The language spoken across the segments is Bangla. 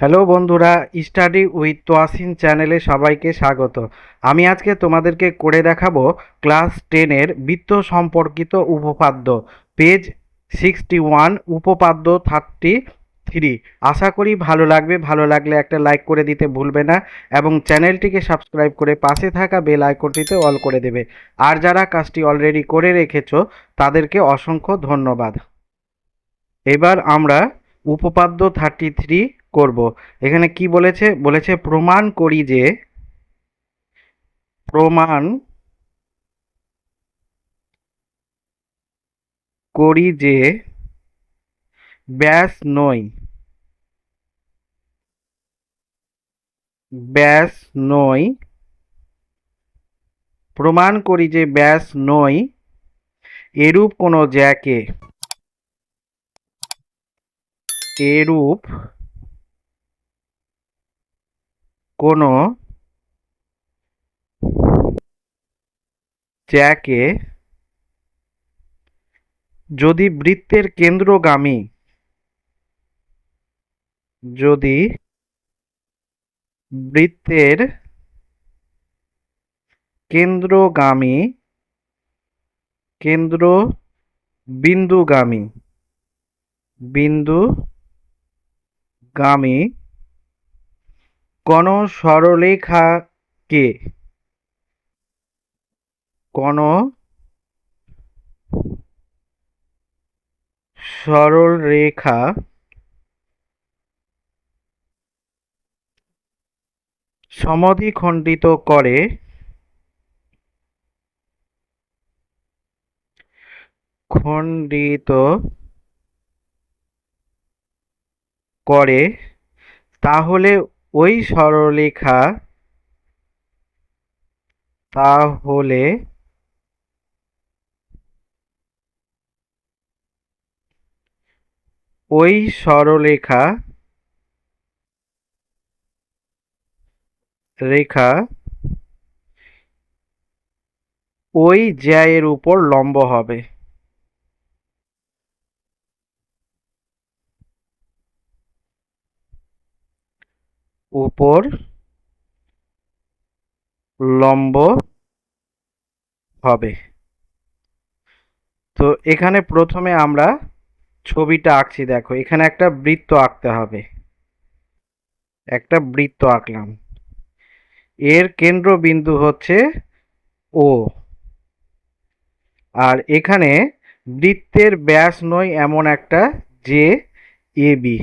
হ্যালো বন্ধুরা, স্টাডি উইথ তোয়াসিন চ্যানেলে সবাইকে স্বাগত। আমি আজকে তোমাদেরকে করে দেখাবো ক্লাস টেনের বৃত্ত সম্পর্কিত উপপাদ্য, পেজ সিক্সটি ওয়ান, উপপাদ্য থার্টি থ্রি। আশা করি ভালো লাগবে, ভালো লাগলে একটা লাইক করে দিতে ভুলবে না এবং চ্যানেলটিকে সাবস্ক্রাইব করে পাশে থাকা বেল আইকনটিতে অল করে দেবে। আর যারা কাজটি অলরেডি করে রেখেছো, তাদেরকে অসংখ্য ধন্যবাদ। এবার আমরা উপপাদ্য থার্টি থ্রি করব। এখানে কি বলেছে? বলেছে, প্রমাণ করি যে, প্রমাণ করি যে, ব্যাস নই। ব্যাস নই। প্রমাণ করি যে, ব্যাস নই। এরূপ কোনো জ্যাকে, এরূপ কোনো জ্যাকে যদি বৃত্তের কেন্দ্রগামী যদি বৃত্তের কেন্দ্রগামী কেন্দ্র বিন্দুগামী বিন্দুগামী কোন সরলরেখাকে কোন সরলরেখা সমদ্বিখণ্ডিত করে খণ্ডিত করে তাহলে ওই সরলরেখা তাহলে ওই সরলরেখা রেখা ওই জ্যায়ের উপর লম্ব হবে। উপর লম্ব হবে। তো এখানে প্রথমে আমরা ছবিটা আঁকছি, দেখো। এখানে একটা বৃত্ত আঁকতে হবে। একটা বৃত্ত আঁকলাম। এর কেন্দ্রবিন্দু হচ্ছে ও আর এখানে বৃত্তের ব্যাস নয় এমন একটা যে এ বি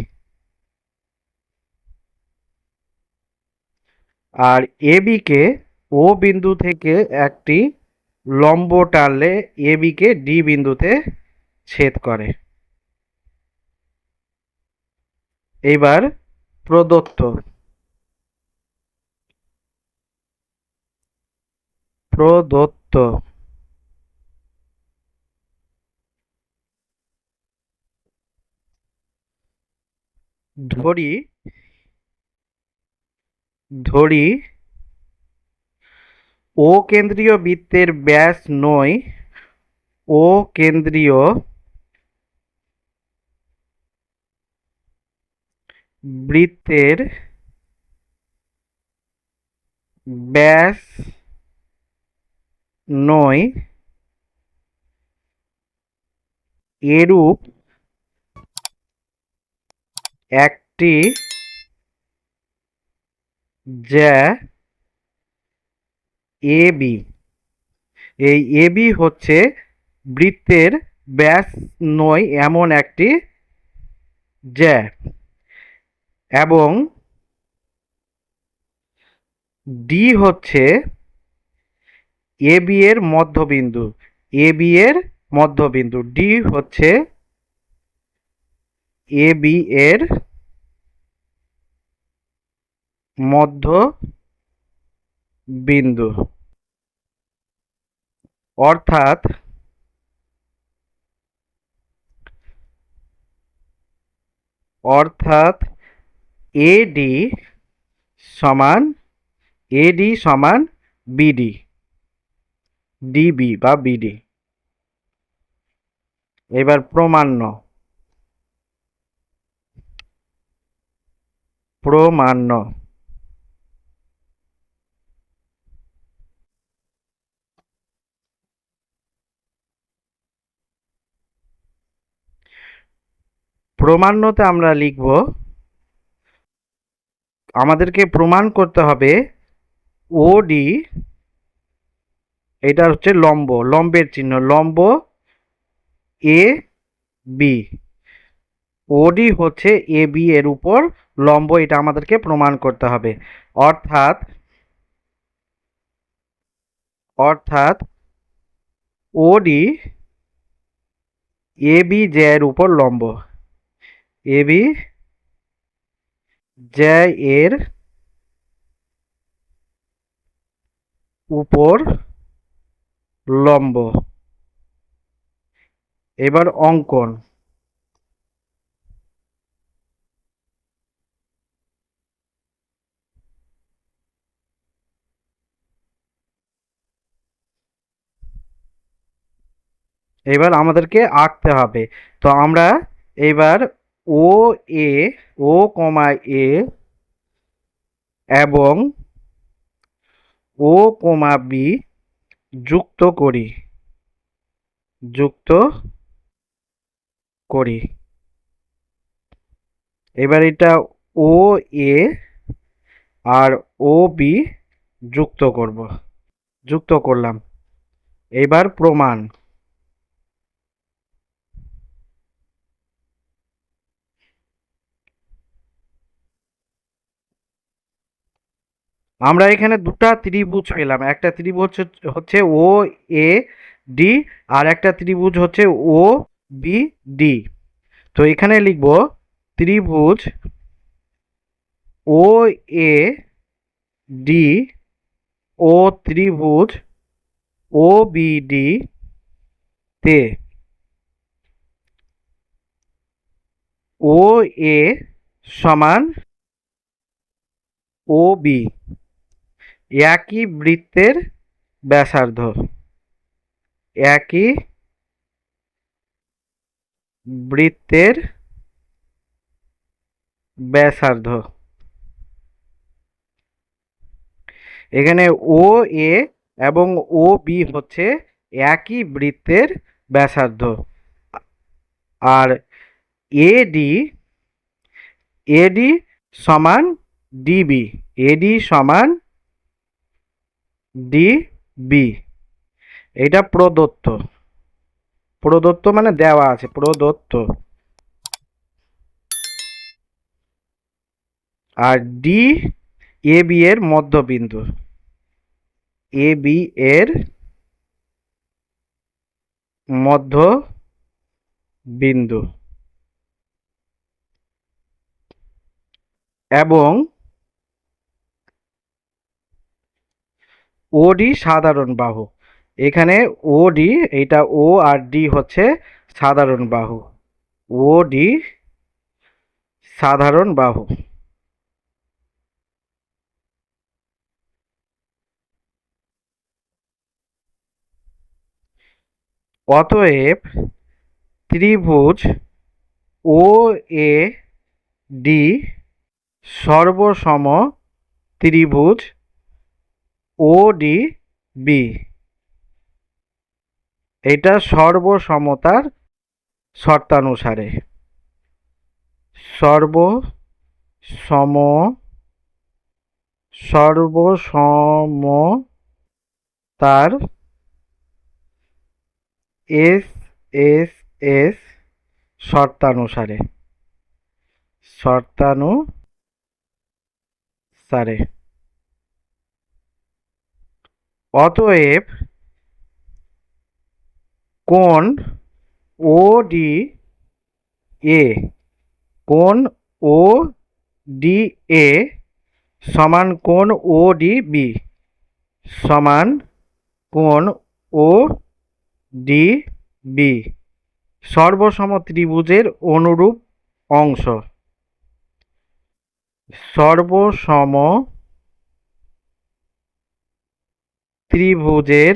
আর এ বিকে ও বিন্দু থেকে একটি লম্ব টানলে এ বিকে ডি বিন্দুতে ছেদ করে। এবার প্রদত্ত। প্রদত্ত। ধরি ধরি ও কেন্দ্রীয় বৃত্তের ব্যাস নয় ও কেন্দ্রীয় বৃত্তের ব্যাস নয় এরূপ একটি যা এ বি, এই এ বি হচ্ছে বৃত্তের ব্যাস নয় এমন একটি জ্যা এবং ডি হচ্ছে এ বি এর মধ্যবিন্দু, এ বি এর মধ্যবিন্দু, ডি হচ্ছে এ বি এর মধ্য বিন্দু। অর্থাৎ অর্থাৎ এডি সমান এডি সমান বিডি ডিবি বা বিডি এবার প্রমাণ্য প্রমাণ্য প্রমাণ্যতে আমরা লিখব, আমাদেরকে প্রমাণ করতে হবে ওডি এটা হচ্ছে লম্ব, লম্বের চিহ্ন, লম্ব এ বি ওডি হচ্ছে এ বি এর উপর লম্ব, এটা আমাদেরকে প্রমাণ করতে হবে। অর্থাৎ অর্থাৎ ওডি এ বি জে এর উপর লম্ব। এ বি জে এর উপর লম্ব। এবার অঙ্কন। এবার আমাদেরকে আঁকতে হবে। তো আমরা এবার ও এ, ও কমা এ এবং ও কমা বি যুক্ত করি যুক্ত করি। এবার এটা ও এ আর ও বি যুক্ত করব, যুক্ত করলাম। এবার প্রমাণ। আমরা এখানে দুটা ত্রিভুজ পেলাম। একটা ত্রিভুজ হচ্ছে- ও এ ডি আর একটা ত্রিভুজ হচ্ছে ও বি ডি তো এখানে লিখব ত্রিভুজ ও এ ডি ও ত্রিভুজ ও বি ডি তে। ও এ সমান ও বি একই বৃত্তের ব্যাসার্ধ। একই বৃত্তের ব্যাসার্ধ। এখানে ও এ এবং ও বি হচ্ছে একই বৃত্তের ব্যাসার্ধ। আর এডি এডি সমান ডিবি এডি সমান ডিবি এটা প্রদত্ত। প্রদত্ত মানে দেওয়া আছে, প্রদত্ত। আর ডি এ বি এর মধ্যবিন্দু। এ বি এর মধ্য বিন্দু এবং ওডি সাধারণ বাহু। এখানে ওডি এটা ও আর ডি হচ্ছে সাধারণ বাহু। ওডি সাধারণ বাহু। অতএব ত্রিভুজ ও এ ডি সর্বসম ত্রিভুজ ও ডি বি এটা সর্বসমতার শর্তানুসারে। সর্বসম সর্বসমতার এস এস এস শর্তানুসারে। শর্তানুসারে। অতএব কোন ও ডি এ কোন ও ডি এ সমান কোন ও ডি বি সমান কোন ও ডি বি সর্বসম ত্রিভুজের অনুরূপ অংশ। সর্বসম ত্রিভুজের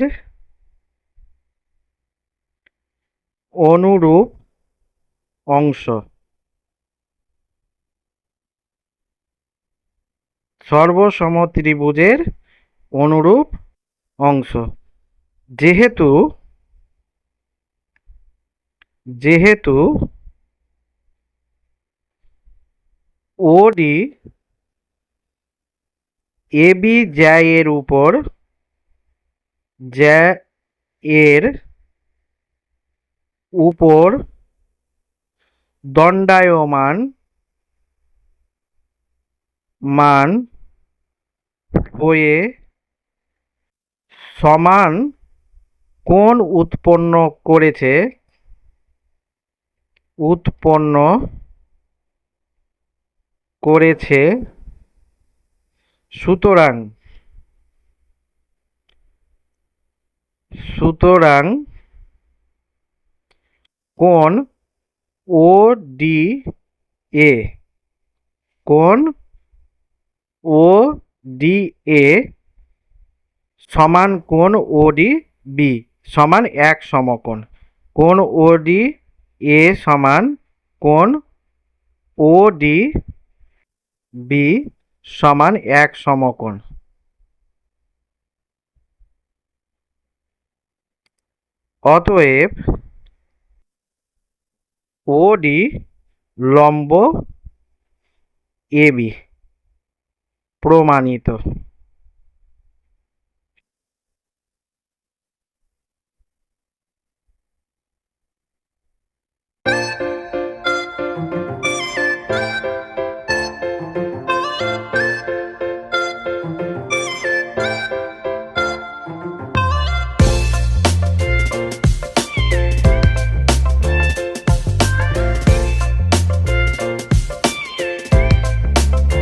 অনুরূপ অংশ। সর্বসম ত্রিভুজের অনুরূপ অংশ। যেহেতু যেহেতু ওডি এবি জ্যা এর উপর জ্যা এর উপর দণ্ডায়মান মান হয়ে সমান কোণ উৎপন্ন করেছে উৎপন্ন করেছে সুতরাং সুতরাং কোণ ও ডি এ, কোণ ও ডি এ সমান কোণ ও ডি বি, সমান এক সমকোণ। কোণ ও ডি এ সমান কোণ ও ডি বি সমান এক সমকোণ। অতএব ওডি লম্ব এবি প্রমাণিত।